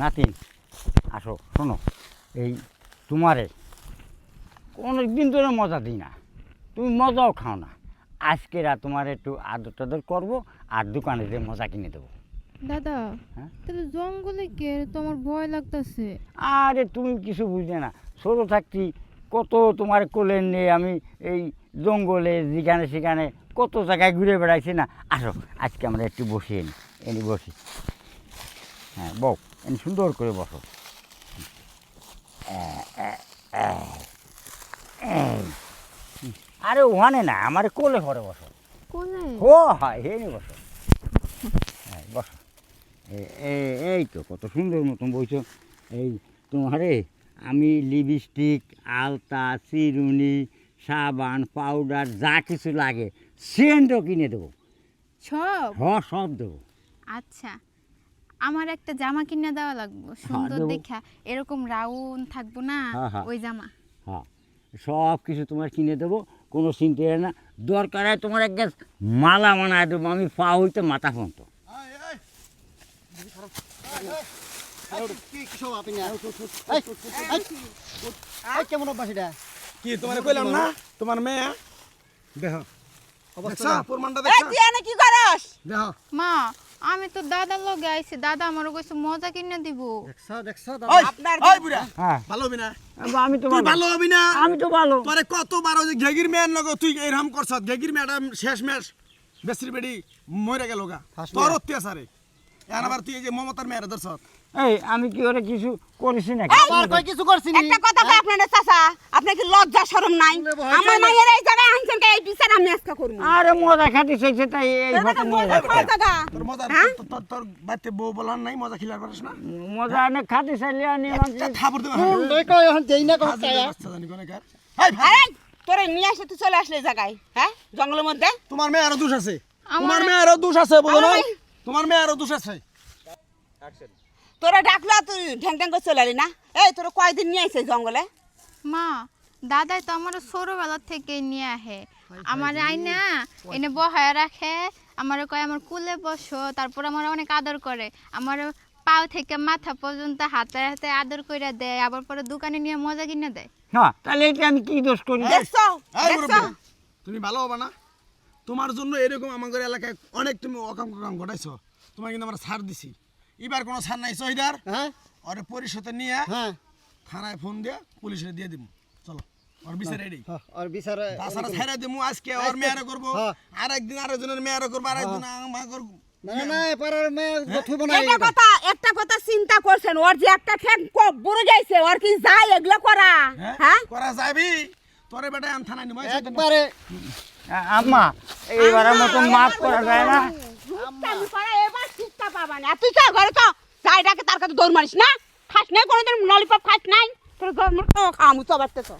নাতিন আসো শোনো। এই তোমারে অনেক দিন ধরে মজা দিই না। তুমি মজাও খাও না। আজকে রাত তোমার একটু আদর টাদর করব আর দোকানে যে মজা কিনে দেবো। দাদা হ্যাঁ? তাহলে জঙ্গলে কে তোমার ভয় লাগতেছে। আরে তুমি কিছু বুঝলে না। ছোটো থাকতি কত তোমার কোলে নিয়ে আমি এই জঙ্গলে যেখানে সেখানে কত জায়গায় ঘুরে বেড়াইছি না। আসো আজকে আমরা একটু বসি এনি এনে বসি। হ্যাঁ বউ সুন্দর করে বসো। আরে ওখানে না আমার কোলে ঘরে বসো। ও হয় হে নি বসো। হ্যাঁ বসো। এই তো কত সুন্দর মতন বইছো। এই তোমারে আমি লিপস্টিক আলতা চিরুনি সাবান পাউডার যা কিছু লাগে সেন্টও কিনে দেবো। সব? হ সব দেবো। আচ্ছা। আমার একটা জামা কিনে দেওয়া লাগবে। সুন্দর দেবো। দেখা। এরকম রাউন্ড থাকব না হ্যাঁ, হ্যাঁ। ওই জামা। হ্যাঁ সব কিছু তোমার কিনে দেবো কোনো চিন্তা না। দরকার হয় তোমার এক গ্যাস মালা বানায় দেবো আমি পা হইতে মাথা পর্যন্ত। কেমন অভ্যাস এটা? কি তোমার কইলাম না? তোমার মেয়ে দেহ। দেখছা? প্রমাণটা কি করস? দেহ। মা আমি তো দাদার লগে আইছি দাদা আমারও কইছে মজা কিনে দিব। দেখছ দেখছ ওই আপনার ওই বুড়া। হ্যাঁ। ভালো হবি না? আমি তো তুই ভালো। ভালো হবি না? আমি তো ভালো। তোরে কতবার ওই মেয়ের লগে তুই এরকম করছ ঘেগির মেয়েটা শেষ ম্যাচ বেসির বেডি মরে গেল গা। তোর। অত্যাচারে। আবার তুই এই যে মমতার মেয়ের ধরছ এই আমি কি ওরা কিছু করেছি নাকি? আর কই কিছু করছিস একটা কথা কই আপনার চাচা। আপনার কি লজ্জা শরম নাই? আমার মায়ের এই জায়গায় আনছেন আমি আজকে করব। আরে মজা চাইছে তাই এই ভাতে মজা খায়। তোর মজা হ্যাঁ? তোর- তোর তোর বাড়িতে বউ বলার নাই মজা খিলার পারিস না? মজা অনেক খাতে চাইলে আনি একটা থাপড় দেবে লই কই এখন দেই না কথা জানি কোনে কার? এই ভাই। তোরে নিয়ে আসে তুই চলে আসলে এই জায়গায় হ্যাঁ? জঙ্গলের মধ্যে? তোমার মেয়ে আরও দোষ আছে। আমার- তোমার মেয়ে আরও দোষ আছে বুঝো না? তোমার মেয়ে আরও দোষ আছে। তোরা ডাকলা তুই ঢ্যাং ঢ্যাং করে চলে এলি না? এই তোরা কয়দিন নিয়ে আসে জঙ্গলে? মা দাদাই তো আমার ছোটবেলা থেকে নিয়ে আহে। আমার আইনা এনে বহায় রাখে আমার কয় আমার কুলে বসো। তারপর আমার অনেক আদর করে। আমার পাও থেকে মাথা পর্যন্ত হাতে হাতে আদর করে দেয় আবার পরে দোকানে নিয়ে মজা কিনে দেয়। না তাহলে এটা আমি কি দোষ করি? তুমি ভালো হবে না? তোমার জন্য এরকম আমাদের এলাকায় অনেক তুমি অকাম কাম ঘটাইছো। তোমার কিন্তু আমরা ছাড় দিছি। এবার কোনো ছাড় নাই সহিদার হ্যাঁ? ওরে পরিষদে নিয়ে হ্যাঁ। থানায় ফোন দিয়ে পুলিশে দিয়ে দিব চলো। ওর বিচার রেডি? হ্যাঁ, আর তাছাড়া ছেড়ে দিমু আজকে ওর মেয়ারে করব। হ্যাঁ। আরেকজনের মেয়ারে করব আর একদিন আমার না না পারার মেয়ে গঠব না একটা কথা একটা কথা চিন্তা করছেন ওর যে একটা ঠেক বুড়ো যাইছে ওর কি যায় এগুলো করা? হ্যাঁ করা যাবি? তোরে বেটা আমি থানায় নিবো একবারে আম্মা এইবারের মতো মাফ করা যায় না। আমি করা এবার শিক্ষা পাবা না। তুই চল ঘরে তো তার কাছে দৌড় মারিস না? খাস নাই কোনোদিন ললিপপ খাস নাই? তোর জন্ম খাওয়া আমি তো বাড়তেছ